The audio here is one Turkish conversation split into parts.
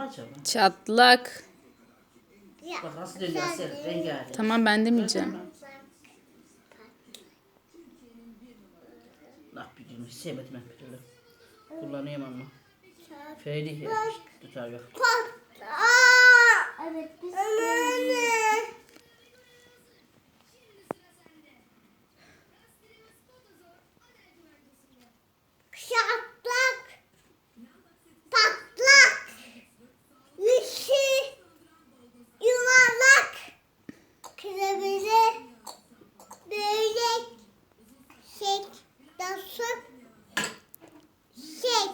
acaba? Çatlak. Bak nasıl dönüyor Asel rengarenk. Tamam ben demeyeceğim. Ah bir gün hiç sevmedim ben bir türlü. Kullanıyorum ama. Ferdi tutar yok. Evet Şek. Nasıl? Şek.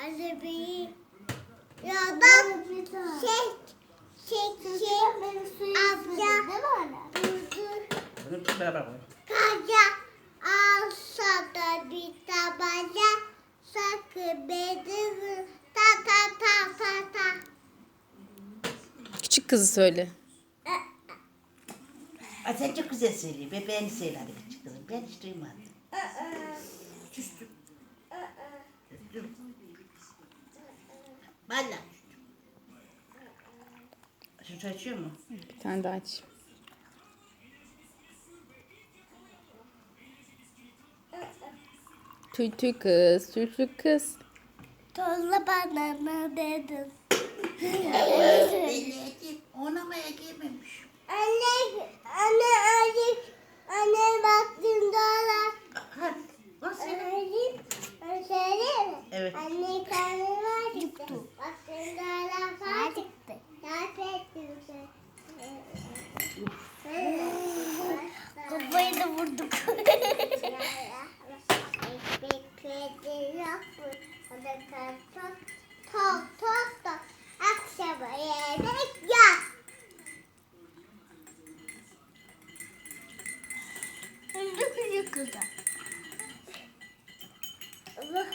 Arabayı. Yoldan. Şek. Şek. Şek. Abla. Durdur. Bunu beraber koyalım. Kaca alsa da bir tabanca sakın beni vur. ta ta ta ta ta. Küçük kızı söyle. Ay sen çok güzel söylüyorsun. Bebeğini söyle hadi küçük kızım. Ben hiç duymadım. Küstüm. Küstüm. Valla. Şu çay içiyor mu? Bir tane daha aç. Tüy tüy kız, tüy tüy kız. Tolla banana dedim. Belli Ona mı egememiş? Anne, anne acık. Anne baktım dolar. Hadi. Nasıl? Anneciğim, ben söyleyeyim mi? Evet. Anne karnım acıktı. Baktım dolar acıktı. Yardım ettim sen. Kafayı da vurduk. Tok tok tok. Akşama yemek yap. Küçük kızım. Allah.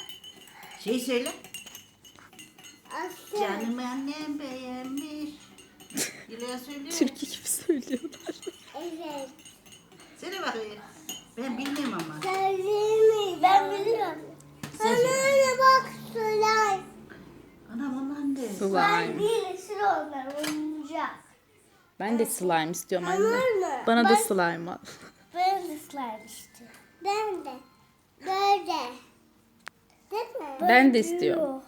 Şey söyle. Canım annem beğenmiş. Yüreğe söylüyor. Türkü gibi söylüyorlar. Evet. Söyle bakayım. Ben bilmiyorum ama. Söyleyeyim Ben biliyorum. Sen Anne anne bak slime. Anam ondan de. Ben Slime. değil sıra onlar oyuncak. Ben de slime istiyorum anne. Mı? Bana da Ben- slime al. Ben de slime istiyorum. Ben de. Ben de istiyorum.